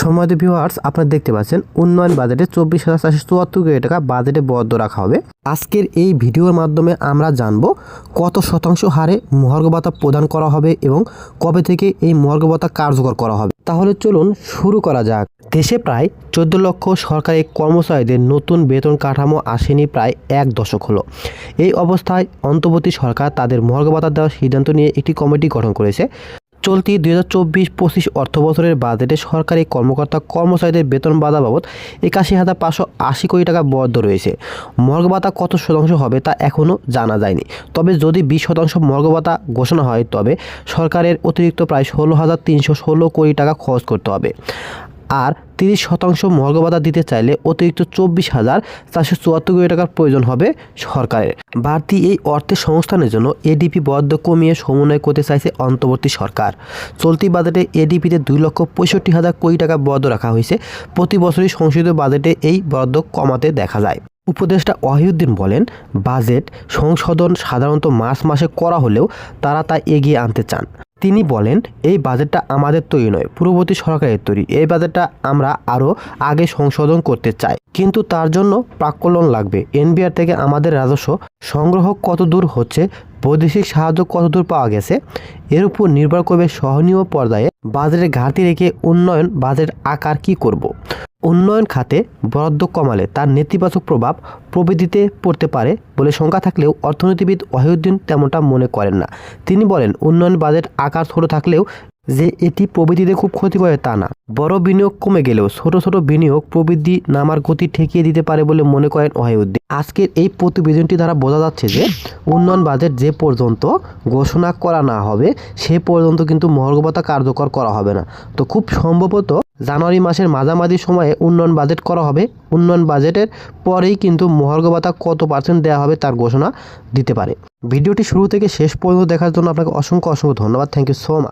সময় ভিউয়ার্স আপনারা দেখতে পাচ্ছেন উন্নয়ন বাজেটে চব্বিশ হাজার চারশো চুয়াত্তর কোটি টাকা বাজেটে বরাদ্দ রাখা হবে। আজকের এই ভিডিওর মাধ্যমে আমরা জানব কত শতাংশ হারে মহার্ঘ ভাতা প্রদান করা হবে এবং কবে থেকে এই মহার্ঘ ভাতা কার্যকর করা হবে। তাহলে চলুন শুরু করা যাক। দেশে প্রায় চোদ্দ লক্ষ সরকারি কর্মচারীদের নতুন বেতন কাঠামো আসেনি প্রায় এক দশক হলো। এই অবস্থায় অন্তর্বর্তী সরকার তাদের মহার্ঘ ভাতা দেওয়ার সিদ্ধান্ত নিয়ে একটি কমিটি গঠন করেছে। চলতি দুই হাজার চব্বিশ পঁচিশ অর্থ বছরের বাজেটে সরকারি কর্মকর্তা কর্মচারীদের বেতন বাধা বাবদ একাশি হাজার পাঁচশো আশি কোটি টাকা বরাদ্দ রয়েছে। মর্গ ভাতা কত শতাংশ হবে তা এখনও জানা যায়নি। তবে যদি বিশ শতাংশ মর্গ ভাতা ঘোষণা হয়, তবে সরকারের অতিরিক্ত প্রায় ষোলো হাজার তিনশো ষোলো কোটি টাকা খরচ করতে হবে। আর তিরিশ শতাংশ মর্গ ভাতা দিতে চাইলে অতিরিক্ত চব্বিশ হাজার চারশো চুয়াত্তর কোটি টাকার প্রয়োজন হবে সরকারের। বাড়তি এই অর্থের সংস্থানের জন্য এডিপি বরাদ্দ কমিয়ে সমন্বয় করতে চাইছে অন্তর্বর্তী সরকার। চলতি বাজেটে এডিপিতে দুই লক্ষ পঁয়ষট্টি হাজার কোটি টাকা বরাদ্দ রাখা হয়েছে। প্রতি বছরই সংশোধিত বাজেটে এই বরাদ্দ কমাতে দেখা যায়। উপদেষ্টা ওয়াহিউদ্দিন বলেন, বাজেট সংশোধন সাধারণত মার্চ মাসে করা হলেও তারা তা এগিয়ে আনতে চান। তিনি বলেন, এই বাজেটটা আমাদের তৈরি নয়, পূর্ববর্তী সরকারের তৈরি। এই বাজেটটা আমরা আরও আগে সংশোধন করতে চাই। কিন্তু তার জন্য প্রাক্কলন লাগবে। এনবিআর থেকে আমাদের রাজস্ব সংগ্রহ কত দূর হচ্ছে, বৈদেশিক সাহায্য কত দূর পাওয়া গেছে, এর উপর নির্ভর করবে সহনীয় পর্যায়ে বাজেটের ঘাটতি রেখে উন্নয়ন বাজেট আকার কি করব। উন্নয়ন খাতে বরাদ্দ কমালে তার নেতিবাচক প্রভাব প্রবৃদ্ধিতে পড়তে পারে বলে শঙ্কা থাকলেও অর্থনীতিবিদ ওয়াহিউদ্দিন তেমনটা মনে করেন না। তিনি বলেন, উন্নয়ন বাজেট আকার ছোট থাকলেও যে এটি প্রবৃদ্ধিতে খুব ক্ষতি করে তা না। বড় বিনিয়োগ কমে গেলেও ছোট ছোট বিনিয়োগ প্রবৃদ্ধি নামার গতি ঠেকিয়ে দিতে পারে বলে মনে করেন ওয়াহিউদ্দিন আজকের এই প্রতিবেদনটি দ্বারা বোঝা যাচ্ছে যে উন্নয়ন বাজেট যে পর্যন্ত ঘোষণা করা না হবে, সে পর্যন্ত কিন্তু মহর্গবতা কার্যকর করা হবে না। তো খুব সম্ভবত জানুয়ারি মাসের মাঝামাঝি সময়ে উন্নয়ন বাজেট করা হবে। উন্নয়ন বাজেটের পরেই কিন্তু মহার্ঘ ভাতা কত পার্সেন্ট দেওয়া হবে তার ঘোষণা দিতে পারে। ভিডিওটি শুরু থেকে শেষ পর্যন্ত দেখার জন্য আপনাকে অসংখ্য অসংখ্য ধন্যবাদ। Thank you so much.